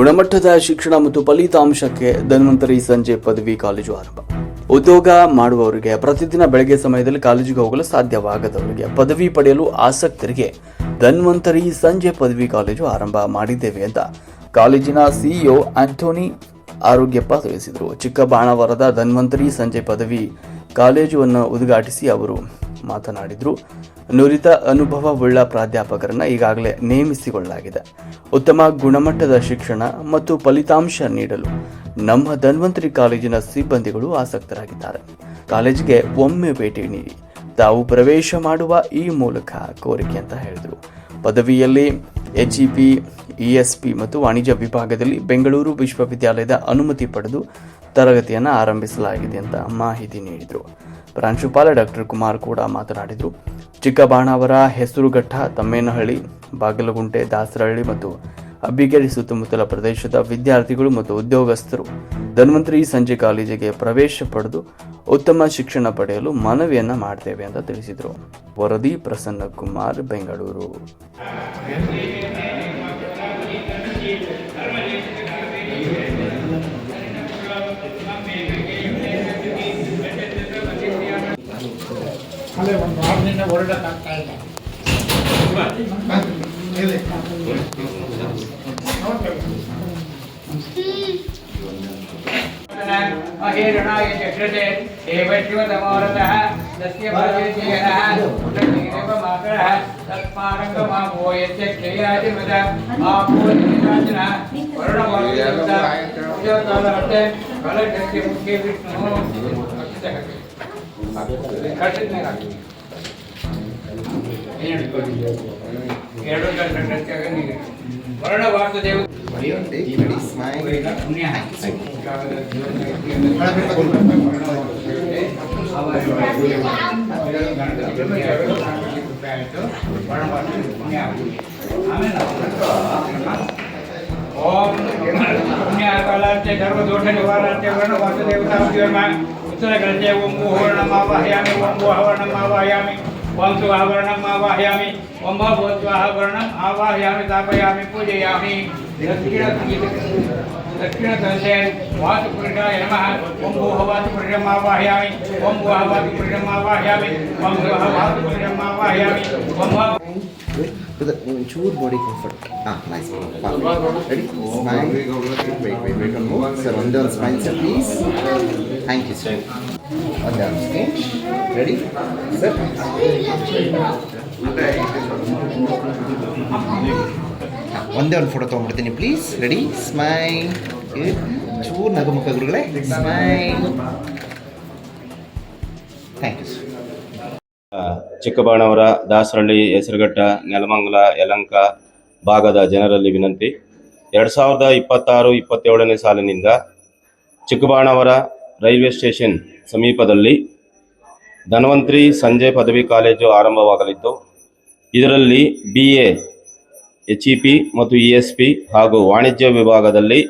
ಗುಣಮಟ್ಟದ ಶಿಕ್ಷಣ ಮತ್ತು ಫಲಿತಾಂಶಕ್ಕೆ ಧನ್ವಂತರಿ ಸಂಜೆ ಪದವಿ ಕಾಲೇಜು ಆರಂಭ. ಉದ್ಯೋಗ ಮಾಡುವವರಿಗೆ ಪ್ರತಿದಿನ ಬೆಳಗ್ಗೆ ಸಮಯದಲ್ಲಿ ಕಾಲೇಜಿಗೆ ಹೋಗಲು ಸಾಧ್ಯವಾಗದವರಿಗೆ ಪದವಿ ಪಡೆಯಲು ಆಸಕ್ತರಿಗೆ ಧನ್ವಂತರಿ ಸಂಜೆ ಪದವಿ ಕಾಲೇಜು ಆರಂಭ ಮಾಡಿದ್ದೇವೆ ಅಂತ ಕಾಲೇಜಿನ ಸಿಇಒ ಆಂಟೋನಿ ಆರೋಗ್ಯಪ್ಪ ತಿಳಿಸಿದರು. ಚಿಕ್ಕಬಾಣವರದ ಧನ್ವಂತರಿ ಸಂಜೆ ಪದವಿ ಕಾಲೇಜುವನ್ನು ಉದ್ಘಾಟಿಸಿ ಅವರು ಮಾತನಾಡಿದರು. ನುರಿತ ಅನುಭವವುಳ್ಳ ಪ್ರಾಧ್ಯಾಪಕರನ್ನು ಈಗಾಗಲೇ ನೇಮಿಸಿಕೊಳ್ಳಲಾಗಿದೆ. ಉತ್ತಮ ಗುಣಮಟ್ಟದ ಶಿಕ್ಷಣ ಮತ್ತು ಫಲಿತಾಂಶ ನೀಡಲು ನಮ್ಮ ಧನ್ವಂತರಿ ಕಾಲೇಜಿನ ಸಿಬ್ಬಂದಿಗಳು ಆಸಕ್ತರಾಗಿದ್ದಾರೆ. ಕಾಲೇಜಿಗೆ ಒಮ್ಮೆ ಭೇಟಿ ನೀಡಿ, ತಾವು ಪ್ರವೇಶ ಮಾಡುವ ಈ ಮೂಲಕ ಕೋರಿಕೆ ಅಂತ ಹೇಳಿದರು. ಪದವಿಯಲ್ಲಿ ಎಚ್ಇಪಿ, ಇಎಸ್ಪಿ ಮತ್ತು ವಾಣಿಜ್ಯ ವಿಭಾಗದಲ್ಲಿ ಬೆಂಗಳೂರು ವಿಶ್ವವಿದ್ಯಾಲಯದ ಅನುಮತಿ ಪಡೆದು ತರಗತಿಯನ್ನು ಆರಂಭಿಸಲಾಗಿದೆ ಅಂತ ಮಾಹಿತಿ ನೀಡಿದರು. ಪ್ರಾಂಶುಪಾಲ ಡಾಕ್ಟರ್ ಕುಮಾರ್ ಕೂಡ ಮಾತನಾಡಿದರು. ಚಿಕ್ಕಬಾಣಾವರ ಹೆಸರುಘಟ್ಟ ತಮ್ಮೇನಹಳ್ಳಿ, ಬಾಗಲಗುಂಟೆ, ದಾಸರಹಳ್ಳಿ ಮತ್ತು ಅಬ್ಬಿಗೆರೆ ಸುತ್ತಮುತ್ತಲ ಪ್ರದೇಶದ ವಿದ್ಯಾರ್ಥಿಗಳು ಮತ್ತು ಉದ್ಯೋಗಸ್ಥರು. ಧನ್ವಂತರಿ ಸಂಜೆ ಕಾಲೇಜಿಗೆ ಪ್ರವೇಶ ಪಡೆದು ಉತ್ತಮ ಶಿಕ್ಷಣ ಪಡೆಯಲು ಮನವಿಯನ್ನ ಮಾಡ್ತೇವೆ ಅಂತ ತಿಳಿಸಿದರು. ವರದಿ ಪ್ರಸನ್ನ ಕುಮಾರ್, ಬೆಂಗಳೂರು. ಅಲ್ಲೇ ಒಂದು ವಾರದಿಂದ ಹೊರಡಕ್ಕಾಗ್ತಾ ಇಲ್ಲ ಮಹೇರಣಾಯ ಚಕ್ರತೆ ದೇವಶಿವತಮೋರತಃ ತಸ್ಯ ಭಾಗ್ಯಜೇನಃ ಉತ್ತಮದೇವಮಾತರಃ ತತ್ಮಾರಂಗಮಾಪೋ ಯಸ್ಯ ಕ್ಷಯಾದಿಮದ ಆಪೋ ನಿರಾಜನ ವರುಣಮೋರ್ಯಯುಕ್ತ ಉದ್ಯೋಗಕಾಲವರ್ತೆ ಕಲಶಸ್ಯ ઓમ પુણ્યા કલાર્થે સર્વ દોષ નિવારણ્ય વર્ણ વાસુદેવતા જીવનમાં उत्तरग्रजे ओं ओहवर्णमावाहयामि ओं ओहवर्णमावाहयामि ओं तु आवरणम् आवाहयामि ओं भवतु आवाहयामि स्थापयामि पूजयामि। दक्षिणकंसेन वातुपुरुषाय नमः। ओं भूः आवाहयामि ओं भूः आवाहयामि ओं भूः आवाहयामि ओं ಭೂಹ ವಾಸುಪುರುಷಂ ಆವಾಹಯಾಮಿ ಓಂ ಭೂಹ ವಾಸುಪುರುಷಂ ಆವಾಹಯಾಮಿ ಓಂ ಭೂಹ to the ensure body comfort. Ah, nice. Perfect. Ready? Smile. Wait, wait, wait. One more. Sir, on the spine, sir, please. Thank you, sir. On the okay. Ready? Sir. Ah, ಒಂದೇ ಒಂದು ಫೋಟೋ ತೊಗೊಂಡ್ಬಿಡ್ತೀನಿ please ready smile ಚೂರು ನಗುಮುಖ ಗುರುಗಳೇ smile thank you sir ಚಿಕ್ಕಬಾಣವರ, Dasarahalli, Hesaraghatta, Nelamangala, Yelahanka ಭಾಗದ ಜನರಲ್ಲಿ ವಿನಂತಿ. ಎರಡು ಸಾವಿರದ ಇಪ್ಪತ್ತಾರು, ಇಪ್ಪತ್ತೇಳನೇ ಸಾಲಿನಿಂದ ಚಿಕ್ಕಬಾಣವರ ರೈಲ್ವೆ ಸ್ಟೇಷನ್ ಸಮೀಪದಲ್ಲಿ ಧನ್ವಂತ್ರಿ ಸಂಜೆ ಪದವಿ ಕಾಲೇಜು ಆರಂಭವಾಗಲಿದ್ದು, ಇದರಲ್ಲಿ B A, H E P ಮತ್ತು ಇ ಎಸ್ ಪಿ ಹಾಗೂ ವಾಣಿಜ್ಯ ವಿಭಾಗದಲ್ಲಿ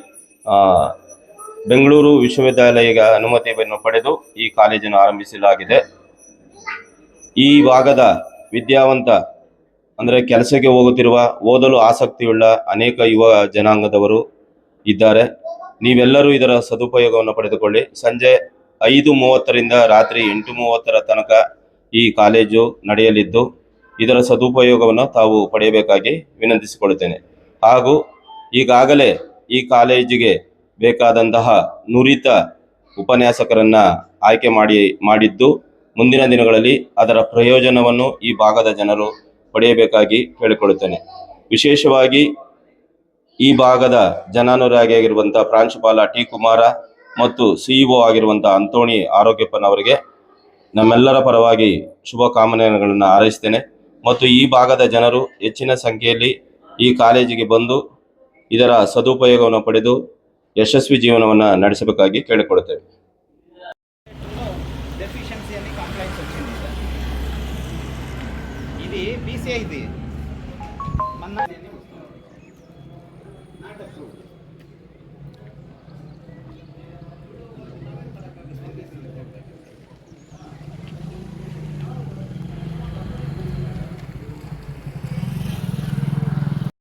ಬೆಂಗಳೂರು ವಿಶ್ವವಿದ್ಯಾಲಯದ ಅನುಮತಿಯನ್ನು ಪಡೆದು ಈ ಕಾಲೇಜನ್ನು ಆರಂಭಿಸಲಾಗಿದೆ. ಈ ಭಾಗದ ವಿದ್ಯಾವಂತ, ಅಂದರೆ ಕೆಲಸಕ್ಕೆ ಹೋಗುತ್ತಿರುವ, ಓದಲು ಆಸಕ್ತಿಯುಳ್ಳ ಅನೇಕ ಯುವ ಜನಾಂಗದವರು ಇದ್ದಾರೆ. ನೀವೆಲ್ಲರೂ ಇದರ ಸದುಪಯೋಗವನ್ನು ಪಡೆದುಕೊಳ್ಳಿ. ಸಂಜೆ ಐದು ಮೂವತ್ತರಿಂದ ರಾತ್ರಿ ಎಂಟು ಮೂವತ್ತರ ತನಕ ಈ ಕಾಲೇಜು ನಡೆಯಲಿದ್ದು, ಇದರ ಸದುಪಯೋಗವನ್ನು ತಾವು ಪಡೆಯಬೇಕಾಗಿ ವಿನಂತಿಸಿಕೊಳ್ಳುತ್ತೇನೆ. ಹಾಗೂ ಈಗಾಗಲೇ ಈ ಕಾಲೇಜಿಗೆ ಬೇಕಾದಂತಹ ನುರಿತ ಉಪನ್ಯಾಸಕರನ್ನು ಆಯ್ಕೆ ಮಾಡಿ, ಮಾಡಿದ್ದು ಮುಂದಿನ ದಿನಗಳಲ್ಲಿ ಅದರ ಪ್ರಯೋಜನವನ್ನು ಈ ಭಾಗದ ಜನರು ಪಡೆಯಬೇಕಾಗಿ ಕೇಳಿಕೊಳ್ಳುತ್ತೇನೆ. ವಿಶೇಷವಾಗಿ ಈ ಭಾಗದ ಜನಾನುರಾಗಿಯಾಗಿರುವಂಥ ಪ್ರಾಂಶುಪಾಲ ಟಿ ಕುಮಾರ ಮತ್ತು ಸಿಇಒ ಆಗಿರುವಂಥ ಅಂತೋಣಿ ಆರೋಗ್ಯಪ್ಪನವರಿಗೆ ನಮ್ಮೆಲ್ಲರ ಪರವಾಗಿ ಶುಭ ಕಾಮನೆಗಳನ್ನು ಹಾರೈಸ್ತೇನೆ. ಮತ್ತು ಈ ಭಾಗದ ಜನರು ಹೆಚ್ಚಿನ ಸಂಖ್ಯೆಯಲ್ಲಿ ಈ ಕಾಲೇಜಿಗೆ ಬಂದು ಇದರ ಸದುಪಯೋಗವನ್ನು ಪಡೆದು ಯಶಸ್ವಿ ಜೀವನವನ್ನು ನಡೆಸಬೇಕಾಗಿ ಕೇಳಿಕೊಳ್ಳುತ್ತೇವೆ. ఇది బీసీఐది మన